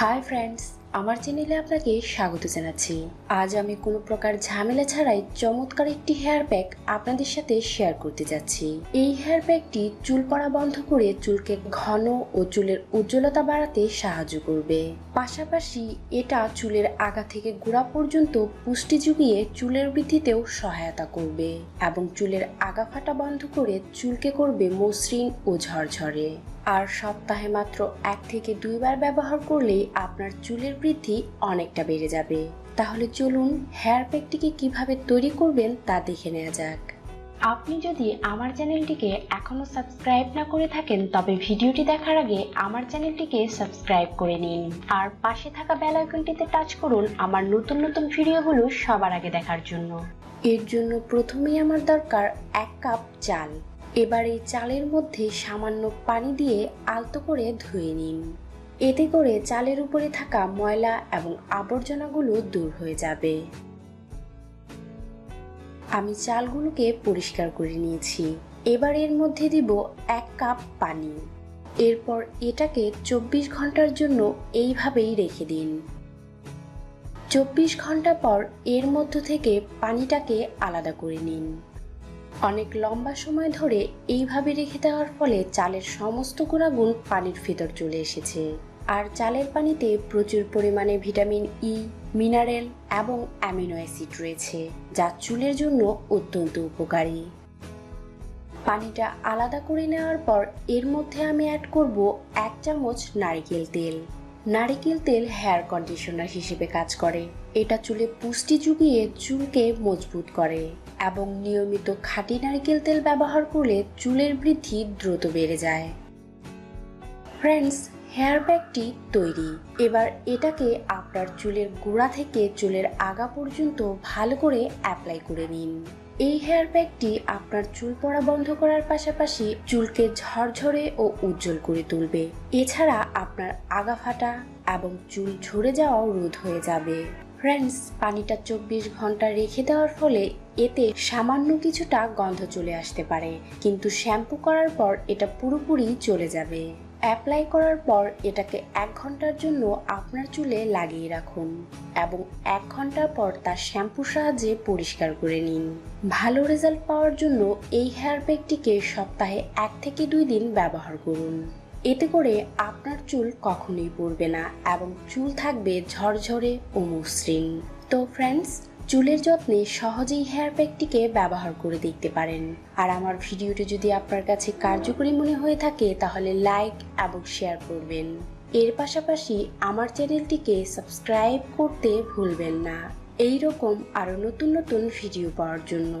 Hi friends আমার চ্যানেলে আপনাকে স্বাগত জানাচ্ছি। আজ আমি কোনো প্রকার ঝামেলা ছাড়াই চমৎকার একটি হেয়ার প্যাক আপনাদের সাথে শেয়ার করতে যাচ্ছি। এই হেয়ার প্যাকটি চুল পড়া বন্ধ করে চুলকে ঘন ও চুলের উজ্জ্বলতা বাড়াতে সাহায্য করবে। পাশাপাশি এটা চুলের আগা থেকে গোড়া পর্যন্ত পুষ্টি জুগিয়ে চুলের বৃদ্ধিতেও সহায়তা করবে এবং চুলের আগা ফাটা বন্ধ করে চুলকে করবে মসৃণ ও ঝরঝরে। আর সপ্তাহে মাত্র এক থেকে দুইবার ব্যবহার করলেই আপনার চুলের বৃদ্ধি অনেকটা বেড়ে যাবে। তাহলে চলুন হেয়ার প্যাকটিকে কীভাবে তৈরি করবেন তা দেখে নেওয়া যাক। আপনি যদি আমার চ্যানেলটিকে এখনও সাবস্ক্রাইব না করে থাকেন, তবে ভিডিওটি দেখার আগে আমার চ্যানেলটিকে সাবস্ক্রাইব করে নিন। আর পাশে থাকা বেল আইকনটিতে টাচ করুন আমার নতুন নতুন ভিডিওগুলো সবার আগে দেখার জন্য। এর জন্য প্রথমেই আমার দরকার এক কাপ চাল। এবার এই চালের মধ্যে সামান্য পানি দিয়ে আলতো করে ধুয়ে নিন। এতে করে চালের উপরে থাকা ময়লা এবং আবর্জনাগুলো দূর হয়ে যাবে। আমি চালগুলোকে পরিষ্কার করে নিয়েছি। এবার এর মধ্যে দিব এক কাপ পানি। এরপর এটাকে চব্বিশ ঘণ্টার জন্য এইভাবেই রেখে দিন। চব্বিশ ঘণ্টা পর এর মধ্য থেকে পানিটাকে আলাদা করে নিন। অনেক লম্বা সময় ধরে এইভাবে রেখে দেওয়ার ফলে চালের সমস্ত গুণাগুণ পানির ভেতর চলে এসেছে। আর চালের পানিতে প্রচুর পরিমাণে ভিটামিন ই মিনারেল এবং অ্যামিনো অ্যাসিড রয়েছে, যা চুলের জন্য অত্যন্ত উপকারী। পানিটা আলাদা করে নেওয়ার পর এর মধ্যে আমি অ্যাড করব এক চামচ নারিকেল তেল। নারিকেল তেল হেয়ার কন্ডিশনার হিসেবে কাজ করে। এটা চুলে পুষ্টি জুগিয়ে চুলকে মজবুত করে এবং নিয়মিত খাঁটি নারিকেল তেল ব্যবহার করলে চুলের বৃদ্ধি দ্রুত বেড়ে যায়। ফ্রেন্ডস, হেয়ার ব্যাগটি তৈরি। এবার এটাকে আপনার চুলের গোড়া থেকে চুলের আগা পর্যন্ত ভালো করে অ্যাপ্লাই করে নিন। এই হেয়ার প্যাকটি আপনার চুল পড়া বন্ধ করার পাশাপাশি চুলকে ঝরঝরে ও উজ্জ্বল করে তুলবে। এছাড়া আপনার আগা ফাটা এবং চুল ঝরে যাওয়াও রোধ হয়ে যাবে। ফ্রেন্ডস পানিটা চব্বিশ ঘণ্টা রেখে দেওয়ার ফলে এতে সামান্য কিছুটা গন্ধ চলে আসতে পারে। কিন্তু শ্যাম্পু করার পর এটা পুরোপুরি চলে যাবে। অ্যাপ্লাই করার পর এটাকে এক ঘণ্টার জন্য আপনার চুলে লাগিয়ে রাখুন এবং এক ঘণ্টা পর তার শ্যাম্পুর সাহায্যে পরিষ্কার করে নিন। ভালো রেজাল্ট পাওয়ার জন্য এই হেয়ার প্যাকটিকে সপ্তাহে এক থেকে দুই দিন ব্যবহার করুন। এতে করে আপনার চুল কখনোই পড়বে না এবং চুল থাকবে ঝরঝরে ও মসৃণ তো ফ্রেন্ডস চুলের যত্নে সহজেই হেয়ার প্যাকটিকে ব্যবহার করে দেখতে পারেন। আর আমার ভিডিওটি যদি আপনার কাছে কার্যকরী মনে হয়ে থাকে, তাহলে লাইক এবং শেয়ার করবেন। এর পাশাপাশি আমার চ্যানেলটিকে সাবস্ক্রাইব করতে ভুলবেন না। এই রকম আরও নতুন নতুন ভিডিও পাওয়ার জন্য।